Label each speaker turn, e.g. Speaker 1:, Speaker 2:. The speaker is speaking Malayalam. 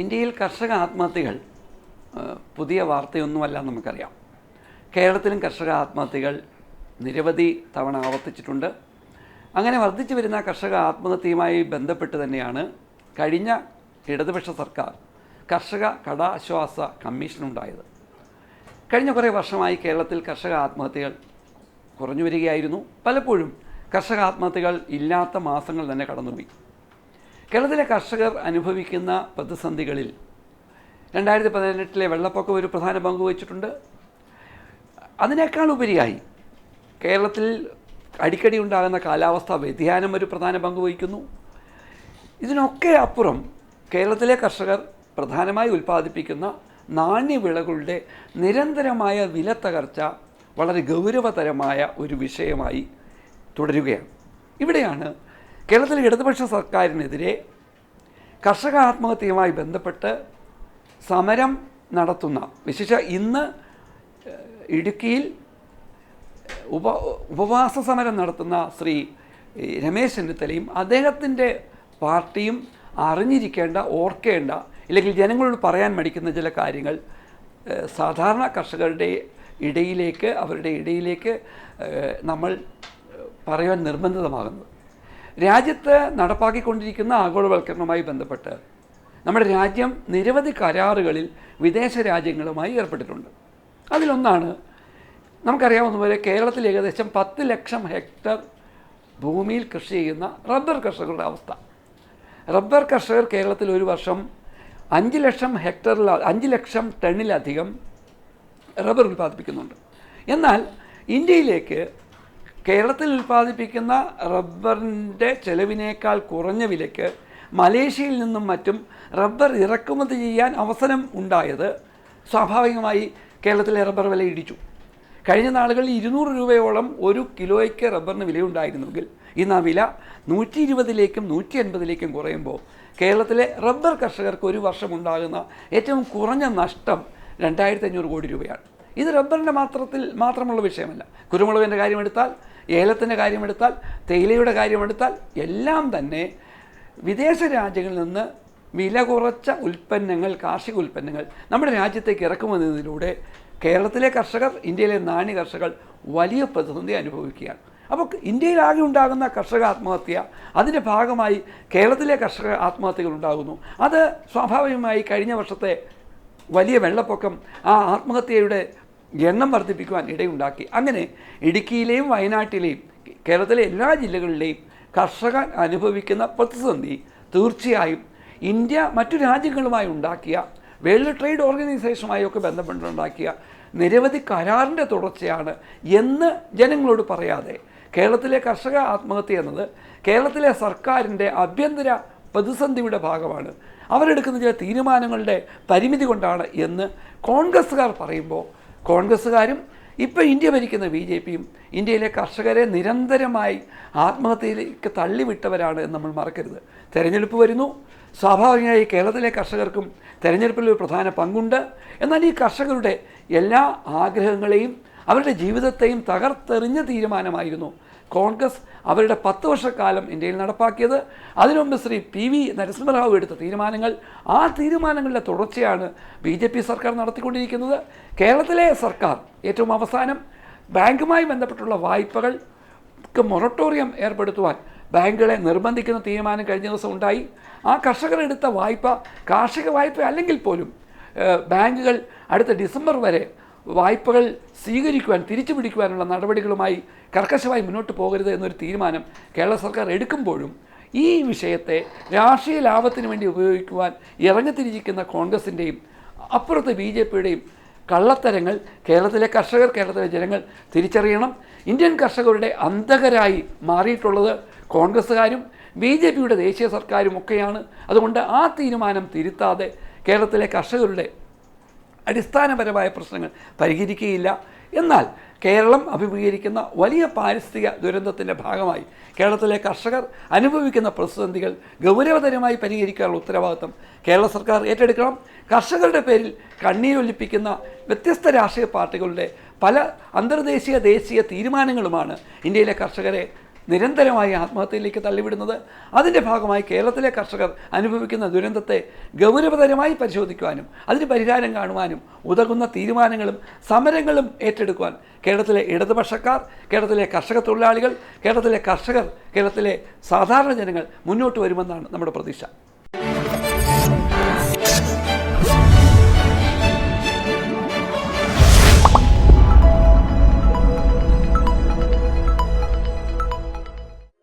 Speaker 1: ഇന്ത്യയിൽ കർഷക ആത്മഹത്യകൾ പുതിയ വാർത്തയൊന്നുമല്ല നമുക്കറിയാം. കേരളത്തിലും കർഷക ആത്മഹത്യകൾ നിരവധി തവണ ആവർത്തിച്ചിട്ടുണ്ട്. അങ്ങനെ വർദ്ധിച്ചു വരുന്ന കർഷക ആത്മഹത്യയുമായി ബന്ധപ്പെട്ട് തന്നെയാണ് കഴിഞ്ഞ ഇടതുപക്ഷ സർക്കാർ കർഷക കടാശ്വാസ കമ്മീഷൻ ഉണ്ടായത്. കഴിഞ്ഞ കുറേ വർഷമായി കേരളത്തിൽ കർഷക ആത്മഹത്യകൾ കുറഞ്ഞു വരികയായിരുന്നു. പലപ്പോഴും കർഷക ആത്മഹത്യകൾ ഇല്ലാത്ത മാസങ്ങൾ തന്നെ കടന്നുപോയി. കേരളത്തിലെ കർഷകർ അനുഭവിക്കുന്ന പ്രതിസന്ധികളിൽ രണ്ടായിരത്തി പതിനെട്ടിലെ വെള്ളപ്പൊക്കം ഒരു പ്രധാന പങ്ക് വഹിച്ചിട്ടുണ്ട്. അതിനേക്കാൾ ഉപരിയായി കേരളത്തിൽ അടിക്കടി ഉണ്ടാകുന്ന കാലാവസ്ഥാ വ്യതിയാനം ഒരു പ്രധാന പങ്ക് വഹിക്കുന്നു. ഇതിനൊക്കെ അപ്പുറം കേരളത്തിലെ കർഷകർ പ്രധാനമായി ഉൽപ്പാദിപ്പിക്കുന്ന നാണ്യവിളകളുടെ നിരന്തരമായ വില തകർച്ച വളരെ ഗൗരവതരമായ ഒരു വിഷയമായി തുടരുകയാണ്. ഇവിടെയാണ് കേരളത്തിലെ ഇടതുപക്ഷ സർക്കാരിനെതിരെ കർഷക ആത്മഹത്യയുമായി ബന്ധപ്പെട്ട് സമരം നടത്തുന്ന വിശേഷ ഇന്ന് ഇടുക്കിയിൽ ഉപ ഉപവാസ സമരം നടത്തുന്ന ശ്രീ രമേശ് ചെന്നിത്തലയും അദ്ദേഹത്തിന്റെ പാർട്ടിയും അറിഞ്ഞിരിക്കേണ്ട ഓർക്കേണ്ട ഇല്ലെങ്കിൽ ജനങ്ങളോട് പറയാൻ മടിക്കുന്ന ചില കാര്യങ്ങൾ സാധാരണ കർഷകരുടെ ഇടയിലേക്ക് അവരുടെ ഇടയിലേക്ക് നമ്മൾ പറയാൻ നിർബന്ധിതമാകുന്നത്. രാജ്യത്ത് നടപ്പാക്കിക്കൊണ്ടിരിക്കുന്ന ആഗോളവൽക്കരണവുമായി ബന്ധപ്പെട്ട് നമ്മുടെ രാജ്യം നിരവധി കരാറുകളിൽ വിദേശ രാജ്യങ്ങളുമായി ഏർപ്പെട്ടിട്ടുണ്ട്. അതിലൊന്നാണ് നമുക്കറിയാവുന്നതുപോലെ കേരളത്തിൽ ഏകദേശം പത്ത് ലക്ഷം ഹെക്ടർ ഭൂമിയിൽ കൃഷി ചെയ്യുന്ന റബ്ബർ കർഷകരുടെ അവസ്ഥ. റബ്ബർ കർഷകർ കേരളത്തിൽ ഒരു വർഷം അഞ്ച് ലക്ഷം ഹെക്ടറിൽ അഞ്ച് ലക്ഷം ടണ്ണിലധികം റബ്ബർ ഉൽപ്പാദിപ്പിക്കുന്നുണ്ട്. എന്നാൽ ഇന്ത്യയിലേക്ക് കേരളത്തിൽ ഉൽപ്പാദിപ്പിക്കുന്ന റബ്ബറിന്റെ ചെലവിനേക്കാൾ കുറഞ്ഞ വിലയ്ക്ക് മലേഷ്യയിൽ നിന്നും മറ്റും റബ്ബർ ഇറക്കുമതി ചെയ്യാൻ അവസരം ഉണ്ടായത് സ്വാഭാവികമായി കേരളത്തിലെ റബ്ബർ വില ഇടിച്ചു. കഴിഞ്ഞ നാളുകളിൽ ഇരുന്നൂറ് രൂപയോളം ഒരു കിലോയ്ക്ക് റബ്ബറിന് വിലയുണ്ടായിരുന്നെങ്കിൽ ഇന്ന് ആ വില നൂറ്റി ഇരുപതിലേക്കും നൂറ്റി അൻപതിലേക്കും കുറയുമ്പോൾ കേരളത്തിലെ റബ്ബർ കർഷകർക്ക് ഒരു വർഷം ഉണ്ടാകുന്ന ഏറ്റവും കുറഞ്ഞ നഷ്ടം രണ്ടായിരത്തി അഞ്ഞൂറ് കോടി രൂപയാണ്. ഇത് റബ്ബറിന്റെ മാത്രത്തിൽ മാത്രമുള്ള വിഷയമല്ല. കുരുമുളകിന്റെ കാര്യമെടുത്താൽ ഏലത്തിന്റെ കാര്യമെടുത്താൽ തേയിലയുടെ കാര്യമെടുത്താൽ എല്ലാം തന്നെ വിദേശ രാജ്യങ്ങളിൽ നിന്ന് വില കുറച്ച ഉൽപ്പന്നങ്ങൾ കാർഷിക ഉൽപ്പന്നങ്ങൾ നമ്മുടെ രാജ്യത്തേക്ക് ഇറക്കുമെന്നതിലൂടെ കേരളത്തിലെ കർഷകർ ഇന്ത്യയിലെ നാണ്യ കർഷകർ വലിയ പ്രതിസന്ധി അനുഭവിക്കുകയാണ്. അപ്പോൾ ഇന്ത്യയിലാകെ ഉണ്ടാകുന്ന കർഷക ആത്മഹത്യ അതിന്റെ ഭാഗമായി കേരളത്തിലെ കർഷക ആത്മഹത്യകൾ ഉണ്ടാകുന്നു. അത് സ്വാഭാവികമായി കഴിഞ്ഞ വർഷത്തെ വലിയ വെള്ളപ്പൊക്കം ആ ആത്മഹത്യയുടെ എണ്ണം വർദ്ധിപ്പിക്കുവാൻ ഇടയുണ്ടാക്കി. അങ്ങനെ ഇടുക്കിയിലെയും വയനാട്ടിലെയും കേരളത്തിലെ എല്ലാ ജില്ലകളിലെയും കർഷകർ അനുഭവിക്കുന്ന പ്രതിസന്ധി തീർച്ചയായും ഇന്ത്യ മറ്റു രാജ്യങ്ങളുമായി ഉണ്ടാക്കിയ വേൾഡ് ട്രേഡ് ഓർഗനൈസേഷനുമായൊക്കെ ബന്ധപ്പെട്ടുണ്ടാക്കിയ നിരവധി കരാറിന്റെ തുടർച്ചയാണ് എന്ന് ജനങ്ങളോട് പറയാതെ കേരളത്തിലെ കർഷക ആത്മഹത്യ എന്നത് കേരളത്തിലെ സർക്കാരിന്റെ ആഭ്യന്തര പ്രതിസന്ധിയുടെ ഭാഗമാണ്. അവരെടുക്കുന്ന ചില തീരുമാനങ്ങളുടെ പരിമിതി കൊണ്ടാണ് എന്ന് കോൺഗ്രസ്സുകാർ പറയുമ്പോൾ കോൺഗ്രസ്സുകാരും ഇപ്പോൾ ഇന്ത്യ ഭരിക്കുന്ന ബി ജെ പിയും ഇന്ത്യയിലെ കർഷകരെ നിരന്തരമായി ആത്മഹത്യയിലേക്ക് തള്ളിവിട്ടവരാണ് എന്ന് നമ്മൾ മറക്കരുത്. തെരഞ്ഞെടുപ്പ് വരുന്നു. സ്വാഭാവികമായി കേരളത്തിലെ കർഷകർക്കും തെരഞ്ഞെടുപ്പിൽ ഒരു പ്രധാന പങ്കുണ്ട്. എന്നാൽ ഈ കർഷകരുടെ എല്ലാ ആഗ്രഹങ്ങളെയും അവരുടെ ജീവിതത്തെയും തകർത്തെറിഞ്ഞ തീരുമാനമായിരുന്നു കോൺഗ്രസ് അവരുടെ പത്ത് വർഷക്കാലം ഇന്ത്യയിൽ നടപ്പാക്കിയത്. അതിനുമുമ്പ് ശ്രീ പി വി നരസിംഹറാവു എടുത്ത തീരുമാനങ്ങൾ. ആ തീരുമാനങ്ങളുടെ തുടർച്ചയാണ് ബി ജെ പി സർക്കാർ നടത്തിക്കൊണ്ടിരിക്കുന്നത്. കേരളത്തിലെ സർക്കാർ ഏറ്റവും അവസാനം ബാങ്കുമായി ബന്ധപ്പെട്ടുള്ള വായ്പകൾക്ക് മൊറട്ടോറിയം ഏർപ്പെടുത്തുവാൻ ബാങ്കുകളെ നിർബന്ധിക്കുന്ന തീരുമാനം കഴിഞ്ഞ ദിവസം ഉണ്ടായി. ആ കർഷകർ എടുത്ത വായ്പ കാർഷിക വായ്പ അല്ലെങ്കിൽ പോലും ബാങ്കുകൾ അടുത്ത ഡിസംബർ വരെ വായ്പകൾ സ്വീകരിക്കുവാൻ തിരിച്ചു പിടിക്കുവാനുള്ള നടപടികളുമായി കർക്കശമായി മുന്നോട്ട് പോകരുത് എന്നൊരു തീരുമാനം കേരള സർക്കാർ എടുക്കുമ്പോഴും ഈ വിഷയത്തെ രാഷ്ട്രീയ ലാഭത്തിന് വേണ്ടി ഉപയോഗിക്കുവാൻ ഇറങ്ങിത്തിരിച്ചിരിക്കുന്ന കോൺഗ്രസിന്റെയും അപ്പുറത്തെ ബി ജെ പിയുടെയും കള്ളത്തരങ്ങൾ കേരളത്തിലെ കർഷകർ കേരളത്തിലെ ജനങ്ങൾ തിരിച്ചറിയണം. ഇന്ത്യൻ കർഷകരുടെ അന്ധകരായി മാറിയിട്ടുള്ളത് കോൺഗ്രസ്സുകാരും ബി ജെ പിയുടെ ദേശീയ സർക്കാരും ഒക്കെയാണ്. അതുകൊണ്ട് ആ തീരുമാനം തിരുത്താതെ കേരളത്തിലെ കർഷകരുടെ അടിസ്ഥാനപരമായ പ്രശ്നങ്ങൾ പരിഹരിക്കുകയില്ല. എന്നാൽ കേരളം അഭിമുഖീകരിക്കുന്ന വലിയ പാരിസ്ഥിതിക ദുരന്തത്തിന്റെ ഭാഗമായി കേരളത്തിലെ കർഷകർ അനുഭവിക്കുന്ന പ്രതിസന്ധികൾ ഗൗരവതരമായി പരിഹരിക്കാനുള്ള ഉത്തരവാദിത്വം കേരള സർക്കാർ ഏറ്റെടുക്കണം. കർഷകരുടെ പേരിൽ കണ്ണീരൊലിപ്പിക്കുന്ന വ്യത്യസ്ത രാഷ്ട്രീയ പാർട്ടികളുടെ പല അന്തർദേശീയ ദേശീയ തീരുമാനങ്ങളുമാണ് ഇന്ത്യയിലെ കർഷകരെ നിരന്തരമായി ആത്മഹത്യയിലേക്ക് തള്ളിവിടുന്നത്. അതിന്റെ ഭാഗമായി കേരളത്തിലെ കർഷകർ അനുഭവിക്കുന്ന ദുരന്തത്തെ ഗൗരവതരമായി പരിശോധിക്കുവാനും അതിന് പരിഹാരം കാണുവാനും ഉതകുന്ന തീരുമാനങ്ങളും സമരങ്ങളും ഏറ്റെടുക്കുവാൻ കേരളത്തിലെ ഇടതുപക്ഷക്കാർ കേരളത്തിലെ കർഷക തൊഴിലാളികൾ കേരളത്തിലെ കർഷകർ കേരളത്തിലെ സാധാരണ ജനങ്ങൾ മുന്നോട്ട് വരുമെന്നാണ് നമ്മുടെ പ്രതീക്ഷ.